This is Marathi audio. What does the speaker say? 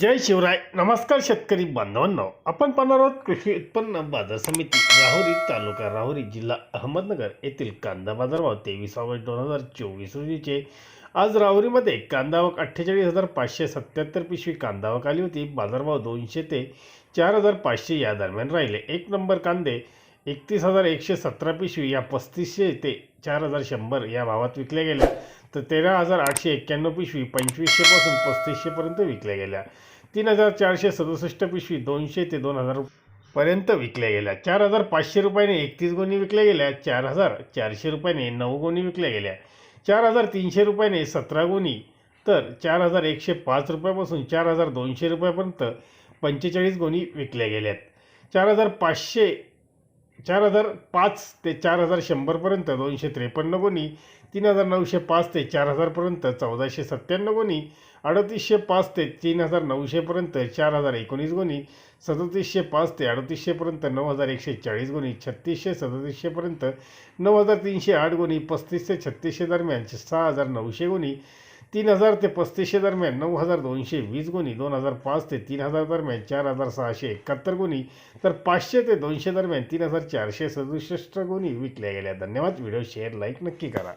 जय शिवराय. नमस्कार शेतकरी बांधवांनो. आपण पाहणार आहोत कृषी उत्पन्न बाजार समिती राहुरी तालुका राहुरी जिल्हा अहमदनगर येथील कांदा बाजारभाव तेवीस ऑगस्ट दोन हजार चोवीस रोजीचे. आज राहुरीमध्ये कांदावक अठ्ठेचाळीस हजार पाचशे सत्याहत्तर पिशवी कांदावक आली होती. बाजारभाव दोनशे ते चार हजार पाचशे या दरम्यान राहिले. एक नंबर कांदे एकतीस हजार एकशे सतरा पिशवी या पस्तीसशे ते चार हजार शंभर या भावात विकल्या गेल्या. तर तेरा हजार आठशे एक्क्याण्णव पिशवी पंचवीसशेपासून पस्तीसशेपर्यंत विकल्या गेल्या. तीन हजार चारशे सदुसष्ट पिशवी दोनशे ते दोन हजार पर्यंत विकल्या गेल्या. चार हजार पाचशे रुपयाने एकतीस गोणी विकल्या गेल्या. चार हजार चारशे रुपयाने नऊ गोणी विकल्या गेल्या. चार हजार तीनशे रुपयाने सतरा गोणी तर चार हजार एकशे पाच रुपयापासून चार हजार दोनशे रुपयापर्यंत पंचेचाळीस गोणी विकल्या गेल्यात. चार हजार पाचशे चार हजार पाच ते चार हजार शंभरपर्यंत दोनशे त्रेपन्न गोणी तीन हजार नऊशे पाच ते चार हजारपर्यंत चौदाशे सत्त्याण्णव गोणी अडतीसशे पाच ते तीन हजार नऊशेपर्यंत चार हजार एकोणीस गोणी सदतीसशे पाच ते अडतीसशेपर्यंत नऊ हजार एकशे चाळीस गोणी छत्तीसशे सदतीसशेपर्यंत नऊ हजार तीनशे आठ गोणी पस्तीस ते छत्तीसशे दरम्यान सहा हजार नऊशे गोणी तीन हजार ते पस्तीसशे दरम्यान नऊ हजार दोनशे वीस गुणी दोन हजार पाच ते तीन हजार दरम्यान चार हजार सहाशे एकाहत्तर गुणी तर पाचशे ते दोनशे दरम्यान तीन हजार चारशे सदुसष्ट गुणी विकल्या गेल्या. धन्यवाद. व्हिडिओ शेअर लाईक नक्की करा.